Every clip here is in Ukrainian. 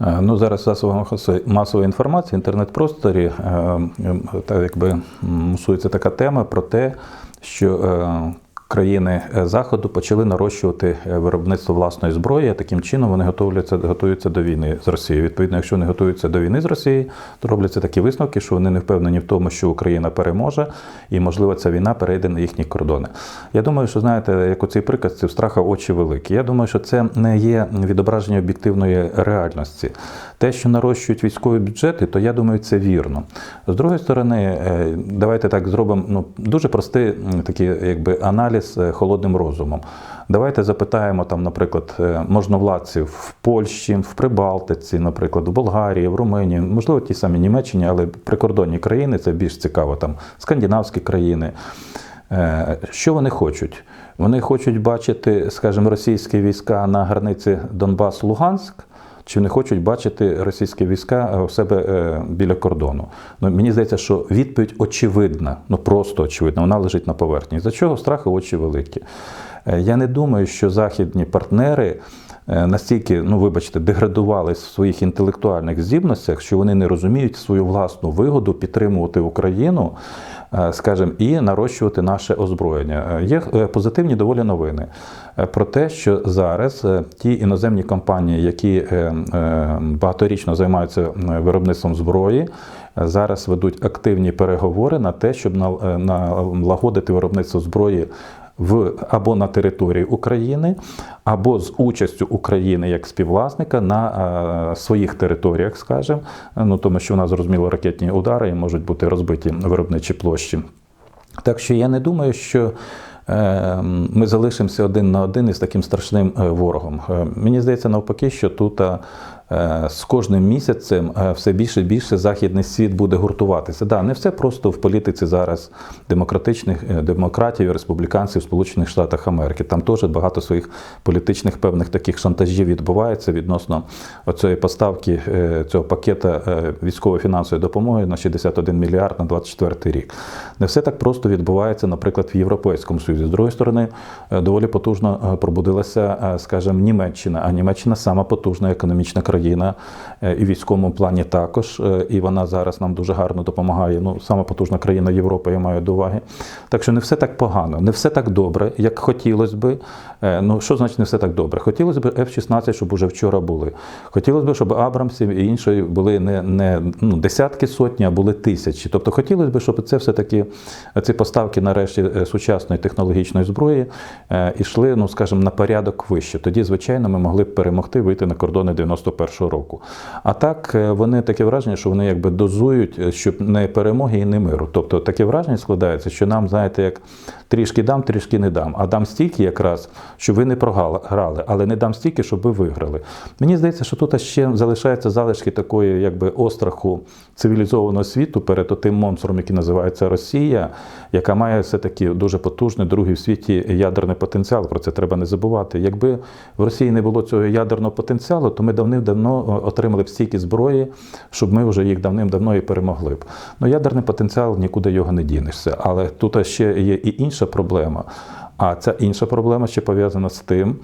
Е, Ну, зараз засобами масової інформації, інтернет-просторі, е, е, та якби мусується така тема про те, що країни е, Заходу почали нарощувати е, виробництво власної зброї. Таким чином вони готуються, готуються до війни з Росією. Відповідно, якщо вони готуються до війни з Росією, то робляться такі висновки, що вони не впевнені в тому, що Україна переможе, і можливо ця війна перейде на їхні кордони. Я думаю, що знаєте, як у цій приказці в страха очі великі. Я думаю, що це не є відображення об'єктивної реальності. Те, що нарощують військові бюджети, то я думаю, це вірно. З другої сторони, е, давайте так зробимо ну, дуже простий такий якби аналіз е, холодним розумом. Давайте запитаємо там, наприклад, е, можновладців в Польщі, в Прибалтиці, наприклад, в Болгарії, в Румунії, можливо, ті самі Німеччині, але прикордонні країни це більш цікаво, там скандинавські країни. Що вони хочуть? Вони хочуть бачити, скажімо, російські війська на границі Донбас-Луганськ. Чи не хочуть бачити російські війська е, у себе е, біля кордону? Ну мені здається, що відповідь очевидна, ну просто очевидна, вона лежить на поверхні. За чого страхи очі великі? Е, Я не думаю, що західні партнери настільки, ну вибачте, деградували в своїх інтелектуальних здібностях, що вони не розуміють свою власну вигоду підтримувати Україну, е, скажімо, і нарощувати наше озброєння. Е, Є е, позитивні доволі новини е, про те, що зараз е, ті іноземні компанії, які е, е, багаторічно займаються е, виробництвом зброї, е, зараз ведуть активні переговори на те, щоб е, налагодити виробництво зброї в або на території України, або з участю України як співвласника на е, своїх територіях, скажімо, ну тому що в нас зрозуміло ракетні удари і можуть бути розбиті виробничі площі. Так що я не думаю, що е, ми залишимося один на один із таким страшним е, ворогом. Мені здається, навпаки, що тут з кожним місяцем е, все більше і більше західний світ буде гуртуватися. Да, не все просто в політиці зараз демократичних е, демократів і республіканців Сполучених Штатах Америки. Там теж багато своїх політичних певних таких шантажів відбувається відносно оцієї поставки е, цього пакета е, військово-фінансової допомоги на 61 мільярд на 24 рік. Не все так просто відбувається, наприклад, в Європейському Союзі. З другої сторони, е, доволі потужно е, пробудилася, е, скажімо, Німеччина. А Німеччина сама потужна економічна країна е, і в військовому плані також. е, І вона зараз нам дуже гарно допомагає. Ну, сама потужна країна Європи, я маю до уваги. Так що не все так погано, не все так добре, як хотілося би. Е, Ну, що значить не все так добре? Хотілося б F-16, щоб уже вчора були. Хотілося б, щоб Абрамсів і інші були не, не ну, десятки сотні, а були тисячі. Тобто хотілося б, щоб це все-таки ці поставки нарешті сучасної технологічної зброї ішли, ну скажімо, на порядок вище. Тоді, звичайно, ми могли б перемогти вийти на кордони 91-го року. А так е, вони таке враження, що вони якби дозують, е, щоб не перемоги і не миру. Тобто таке враження складається, що нам, знаєте, як трішки дам, трішки не дам. А дам стільки якраз, щоб ви не програли, але не дам стільки, щоб ви виграли. Мені здається, що тут ще залишаються залишки такої, якби остраху цивілізованого світу перед тим монстром, який називається Росія, яка має все-таки дуже потужний другий в світі ядерний потенціал. Про це треба не забувати. Якби в Росії не було цього ядерного потенціалу, то ми давним-давно отримали б стільки зброї, щоб ми вже їх давним-давно і перемогли б. Ну, ядерний потенціал нікуди його не дінешся. Але тут ще є і інша проблема. А ця інша проблема ще пов'язана з тим,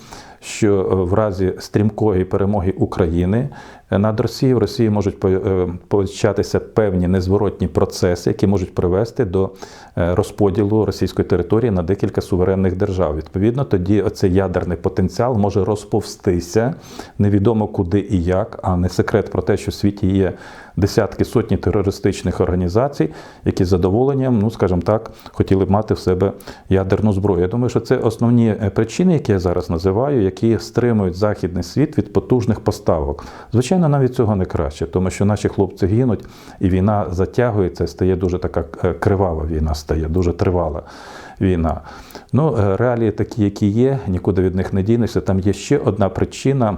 що е, в разі стрімкої перемоги України е, над Росією в Росії можуть е, початися певні незворотні процеси, які можуть привести до розподілу російської території на декілька суверенних держав. Відповідно, тоді оцей ядерний потенціал може розповстися невідомо куди і як, а не секрет про те, що в світі є десятки сотні терористичних організацій, які з задоволенням, ну скажімо так, хотіли б мати в себе ядерну зброю. Я думаю, що це основні причини, які я зараз називаю, які стримують західний світ від потужних поставок. Звичайно, навіть цього не краще, тому що наші хлопці гинуть, і війна затягується, стає дуже така е, кривава війна, стає дуже тривала. Війна. Ну, е, реалії такі, які є, нікуди від них не дінешся. Там є ще одна причина,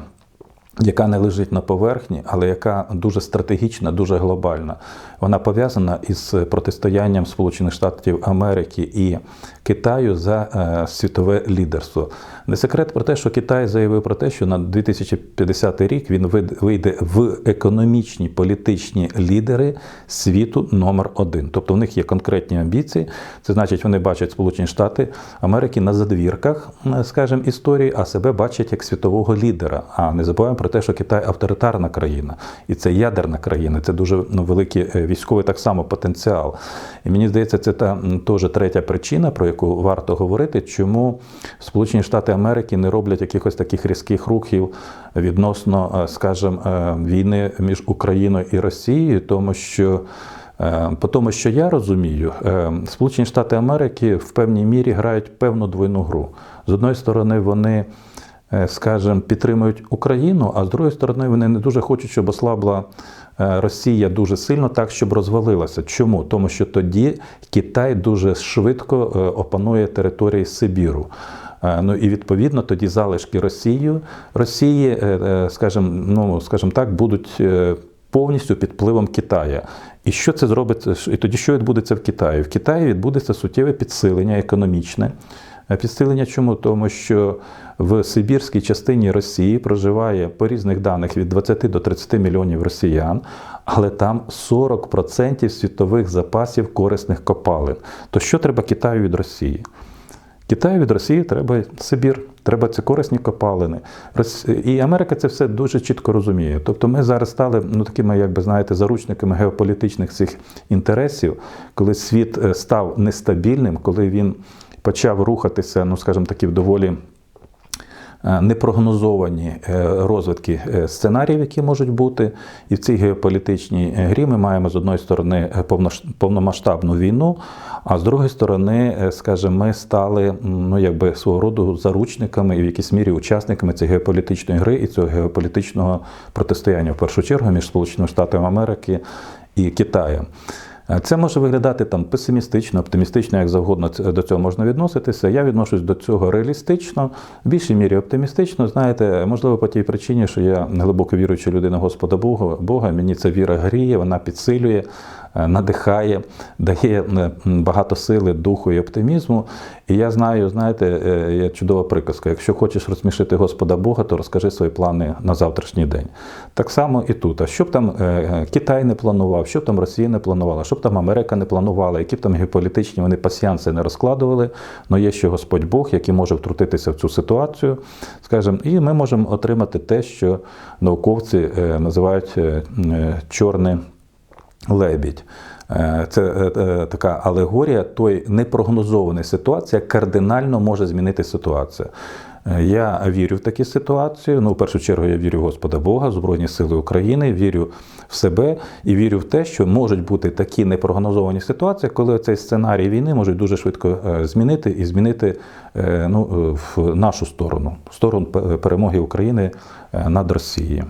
яка не лежить на поверхні, але яка дуже стратегічна, дуже глобальна. Вона пов'язана із протистоянням Сполучених Штатів Америки і Китаю за е, світове лідерство. Не секрет про те, що Китай заявив про те, що на 2050 рік він вийде в економічні політичні лідери світу номер один. Тобто в них є конкретні амбіції. Це значить, вони бачать Сполучені Штати Америки на задвірках, скажімо, історії, а себе бачать як світового лідера. А не забуваємо про про те, що Китай авторитарна країна, і це ядерна країна, це дуже ну, великий е, військовий так само потенціал. І мені здається, це та теж третя причина, про яку варто говорити, чому Сполучені Штати Америки не роблять якихось таких різких рухів відносно, е, скажімо, е, війни між Україною і Росією, тому що. По тому, що я розумію, Сполучені Штати Америки в певній мірі грають певну двойну гру. З одної сторони, вони, скажімо, підтримують Україну, а з другої сторони, вони не дуже хочуть, щоб ослабла е, Росія дуже сильно так, щоб розвалилася. Чому? Тому що тоді Китай дуже швидко е, опанує території Сибіру. Е, Ну і відповідно тоді залишки Росії, Росії, е, е, скажімо, ну скажімо так, будуть е, повністю під впливом Китая. І що це зробить? І тоді що відбудеться в Китаї? В Китаї відбудеться суттєве підсилення економічне. Підсилення чому? Тому що в Сибірській частині Росії проживає по різних даних від 20 до 30 мільйонів росіян, але там 40% світових запасів корисних копалин. То що треба Китаю від Росії? Китаю від Росії треба Сибір, треба ці корисні копалини. І Америка це все дуже чітко розуміє. Тобто ми зараз стали ну, такими, як би знаєте, заручниками геополітичних цих інтересів, коли світ е, став нестабільним, коли він почав рухатися, ну скажімо таки, в доволі е, непрогнозовані е, розвитки е, сценаріїв, які можуть бути. І в цій геополітичній грі ми маємо з одної сторони повномасштабну війну, а з другої сторони, скажімо, ми стали ну, якби свого роду заручниками і в якійсь мірі учасниками цієї геополітичної гри і цього геополітичного протистояння, в першу чергу, між Сполученими Штатами Америки і Китаєм. Це може виглядати там песимістично, оптимістично, як завгодно до цього можна відноситися. Я відношусь до цього реалістично, в більшій мірі оптимістично. Знаєте, можливо, по тій причині, що я глибоко віруюча людина Господа Бога, Бога, мені ця віра гріє, вона підсилює, надихає, дає е, багато сили, духу і оптимізму. І я знаю, знаєте, е, є чудова приказка: якщо хочеш розсмішити Господа Бога, то розкажи свої плани на завтрашній день. Так само і тут. А що б там е, Китай не планував, що б там Росія не планувала, що б там Америка не планувала, які б там геополітичні вони пасіянси не розкладували, але є ще Господь Бог, який може втрутитися в цю ситуацію, скажімо, і ми можемо отримати те, що науковці е, називають е, е, чорний лебідь. Е, Це е, е, така алегорія тої непрогнозованої ситуації, як кардинально може змінити ситуацію. Я вірю в такі ситуації. Ну, в першу чергу, я вірю в Господа Бога, Збройні Сили України, вірю в себе і вірю в те, що можуть бути такі непрогнозовані ситуації, коли цей сценарій війни можуть дуже швидко змінити і змінити ну, в нашу сторону, в сторону перемоги України над Росією.